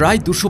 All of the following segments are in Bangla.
প্রায় দুশো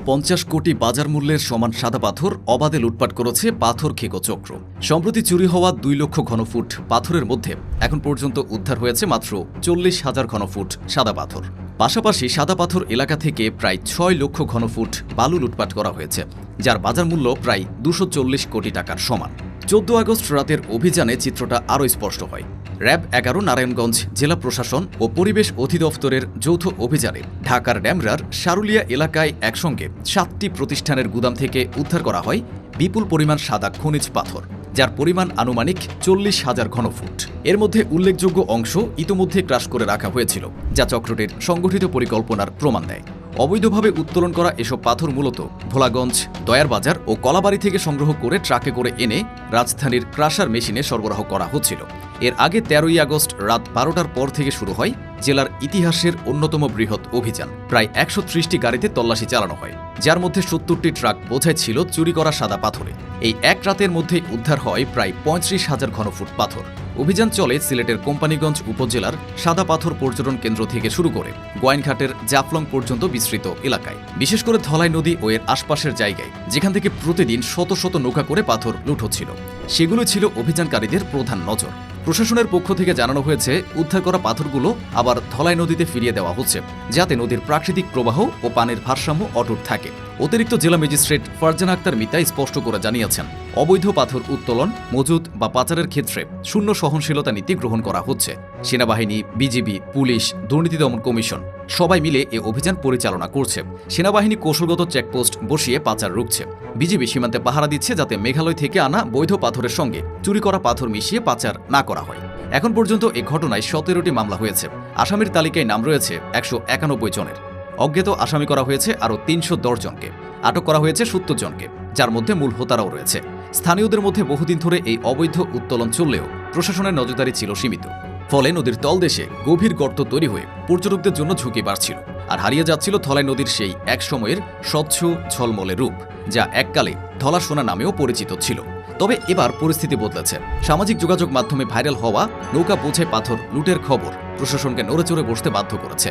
কোটি বাজার মূল্যের সমান সাদা পাথর অবাধে লুটপাট করেছে পাথর খেকো চক্র। সম্প্রতি চুরি হওয়া দুই লক্ষ ঘনফুট পাথরের মধ্যে এখন পর্যন্ত উদ্ধার হয়েছে মাত্র চল্লিশ হাজার ঘনফুট সাদা পাথর। পাশাপাশি সাদা পাথর এলাকা থেকে প্রায় ছয় লক্ষ ঘনফুট বালু লুটপাট করা হয়েছে, যার বাজার মূল্য প্রায় দুশো কোটি টাকার সমান। চোদ্দ আগস্ট রাতের অভিযানে চিত্রটা আরও স্পষ্ট হয়। র্যাব এগারো, নারায়ণগঞ্জ জেলা প্রশাসন ও পরিবেশ অধিদপ্তরের যৌথ অভিযানে ঢাকার ড্যামরার সারুলিয়া এলাকায় একসঙ্গে সাতটি প্রতিষ্ঠানের গুদাম থেকে উদ্ধার করা হয় বিপুল পরিমাণ সাদা খনিজ পাথর, যার পরিমাণ আনুমানিক চল্লিশ হাজার ঘনফুট। এর মধ্যে উল্লেখযোগ্য অংশ ইতোমধ্যে ক্রাশ করে রাখা হয়েছিল, যা চক্রটির সংগঠিত পরিকল্পনার প্রমাণ দেয়। অবৈধভাবে উত্তোলন করা এসব পাথর মূলত ভোলাগঞ্জ, দয়ারবাজার ও কলাবাড়ি থেকে সংগ্রহ করে ট্রাকে করে এনে রাজধানীর ক্রাশার মেশিনে সরবরাহ করা হচ্ছিল। এর আগে তেরোই আগস্ট রাত বারোটার পর থেকে শুরু হয় জেলার ইতিহাসের অন্যতম বৃহৎ অভিযান। প্রায় একশো গাড়িতে তল্লাশি চালানো হয়। যার মধ্যে সত্তরটি ট্রাক বোঝাই ছিল চুরি করা সাদা পাথরে। এই এক রাতের মধ্যেই উদ্ধার হয় প্রায় পঁয়ত্রিশ হাজার ঘনফুট পাথর। অভিযান চলে সিলেটের কোম্পানিগঞ্জ উপজেলার সাদা পাথর পর্যটন কেন্দ্র থেকে শুরু করে গোয়াইনঘাটের জাফলং পর্যন্ত বিস্তৃত এলাকায়। বিশেষ করে ধলাই নদী ও এর আশপাশের জায়গায়, যেখান থেকে প্রতিদিন শত শত নৌকা করে পাথর লুট হচ্ছিল। সেগুলো ছিল অভিযানকারীদের প্রধান নজর। প্রশাসনের পক্ষ থেকে জানানো হয়েছে, উদ্ধার করা পাথরগুলো আবার ধলাই নদীতে ফিরিয়ে দেওয়া হচ্ছে, যাতে নদীর প্রাকৃতিক প্রবাহ ও পানির ভারসাম্য অটুট থাকে। অতিরিক্ত জেলা ম্যাজিস্ট্রেট ফারজান আক্তার মিতা স্পষ্ট করে জানিয়েছেন। অবৈধ পাথর উত্তোলন, মজুদ বা পাচারের ক্ষেত্রে শূন্য সহনশীলতা নীতি গ্রহণ করা হচ্ছে। সেনাবাহিনী, বিজিবি, পুলিশ, দুর্নীতি দমন কমিশন সবাই মিলে এ অভিযান পরিচালনা করছে। সেনাবাহিনী কৌশলগত চেকপোস্ট বসিয়ে পাচার রুখছে। বিজিবি সীমান্তে পাহারা দিচ্ছে যাতে মেঘালয় থেকে আনা বৈধ পাথরের সঙ্গে চুরি করা পাথর মিশিয়ে পাচার না করা হয়। এখন পর্যন্ত এ ঘটনায় সতেরোটি মামলা হয়েছে। আসামির তালিকায় নাম রয়েছে একশো একানব্বই জনের। অজ্ঞাত আসামি করা হয়েছে আরও তিনশো জনকে। আটক করা হয়েছে সত্তর জনকে, যার মধ্যে মূল হোতারাও রয়েছে। স্থানীয়দের মধ্যে বহুদিন ধরে এই অবৈধ উত্তোলন চললেও প্রশাসনের নজরদারি ছিল সীমিত। ফলে নদীর তলদেশে গভীর গর্ত তৈরি হয়ে পর্যটকদের জন্য ঝুঁকি বাড়ছিল আর হারিয়ে যাচ্ছিল ধলাই নদীর সেই এক সময়ের স্বচ্ছ ঝলমলে রূপ, যা এককালে ধলা সোনা নামেও পরিচিত ছিল। তবে এবার পরিস্থিতি বদলেছে। সামাজিক যোগাযোগ মাধ্যমে ভাইরাল হওয়া নৌকা বোঝায় পাথর, লুটের খবর প্রশাসনকে নড়েচড়ে বসতে বাধ্য করেছে।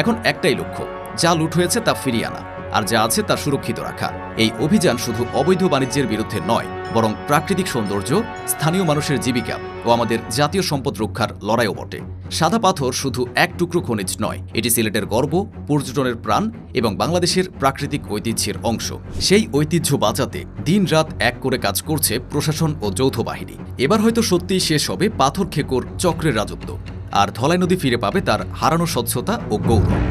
এখন একটাই লক্ষ্য যা লুট হয়েছে তা ফিরিয়ে আনা, আর যা আছে তা সুরক্ষিত রাখা। এই অভিযান শুধু অবৈধ বাণিজ্যের বিরুদ্ধে নয়, বরং প্রাকৃতিক সৌন্দর্য, স্থানীয় মানুষের জীবিকা ও আমাদের জাতীয় সম্পদ রক্ষার লড়াইও বটে। সাদা পাথর শুধু এক টুকরো খনিজ নয়, এটি সিলেটের গর্ব, পর্যটনের প্রাণ এবং বাংলাদেশের প্রাকৃতিক ঐতিহ্যের অংশ। সেই ঐতিহ্য বাঁচাতে দিন রাত এক করে কাজ করছে প্রশাসন ও যৌথ বাহিনী। এবার হয়তো সত্যিই শেষ হবে পাথর খেকোর চক্রের রাজত্ব, আর ধলাই নদী ফিরে পাবে তার হারানো স্বচ্ছতা ও গৌরব।